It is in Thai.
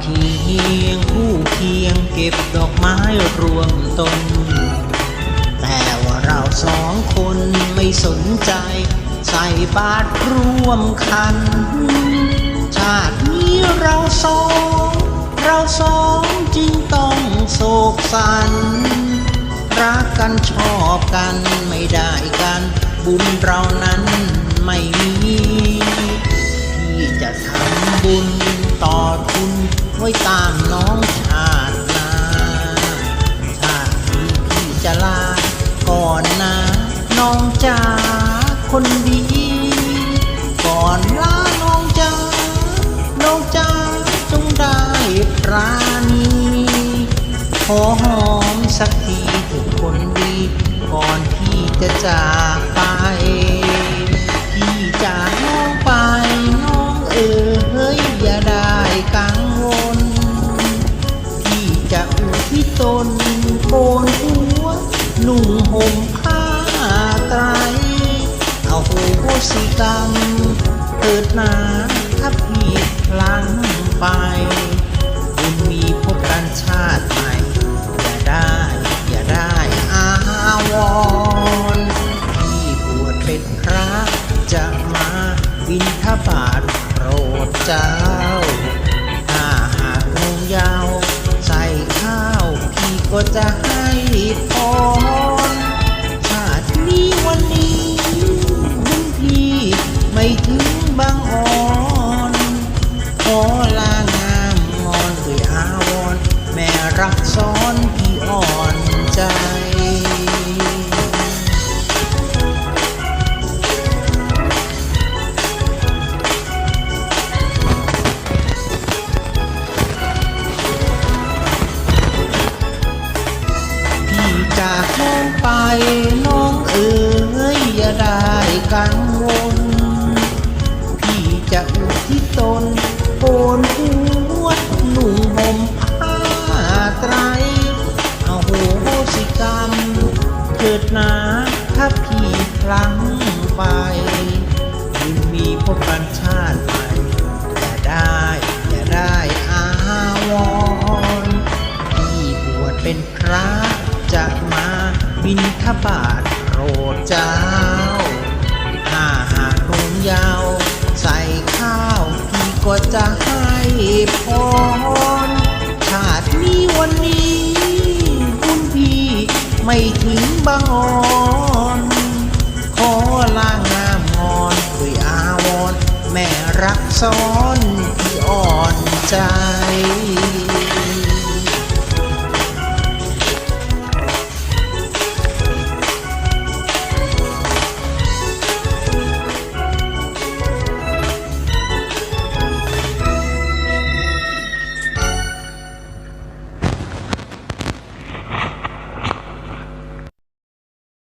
เคียงคู่เคียงเก็บดอกไม้รวมต้น แต่ว่าเราสองคนไม่สนใจ ใส่บาตรร่วมคัน ชาตินี้เราสอง เราสองจึงต้องโศกสัน รักกันชอบกันไม่ได้กัน บุญเรานั้นไม่มี ที่จะทำบุญต่อคุณ ไว้ตามน้องชาตินาชาตินี้พี่จะลา ก่อนนะน้องจ๋าคนดี ก่อนลาน้องจ๋าน้องจ๋าจงได้ปราณีขอหอมสักทีทุกคนดี ก่อนที่จะจากไป ทิศตนโกนหัวนุ่งห่มผ้าไตรเอาโหสิกรรมเกิดหนาถ้าพี่พลังไปบุญมีพบกันชาติใหม่ อย่าได้ อย่าได้อาวรที่บวชเป็นพระจะมาบินทบาทโปรดเจ้า ก็จะให้พรชาตินี้วันนี้บุญพี่ไม่ถึงบางอ่อนขอลางามงอนด้วยอาวรณ์แม่รักซ้อนพี่อ่อนใจ จากน้องไปน้องเอ๋ยอย่าได้กังวล พี่จะอุทิศตนโกนหัวหนุ่งห่มผ้าไตรเอาโหสิกรรม เกิดนาถ้าพี่พลังไปยินมีพบกันชาติใหม่อย่าได้อย่าได้อาวรพี่บวชเป็นพระ จะมาบินทบาทโปรดเจ้า ถ้าหากคงยาว ใส่ข้าวพี่ก็จะให้พรชาตินี้วันนี้ คุณพี่ไม่ถึงบางอ่อนขอลางามงอนด้วยอาวรแม่รักซ้อนพี่อ่อน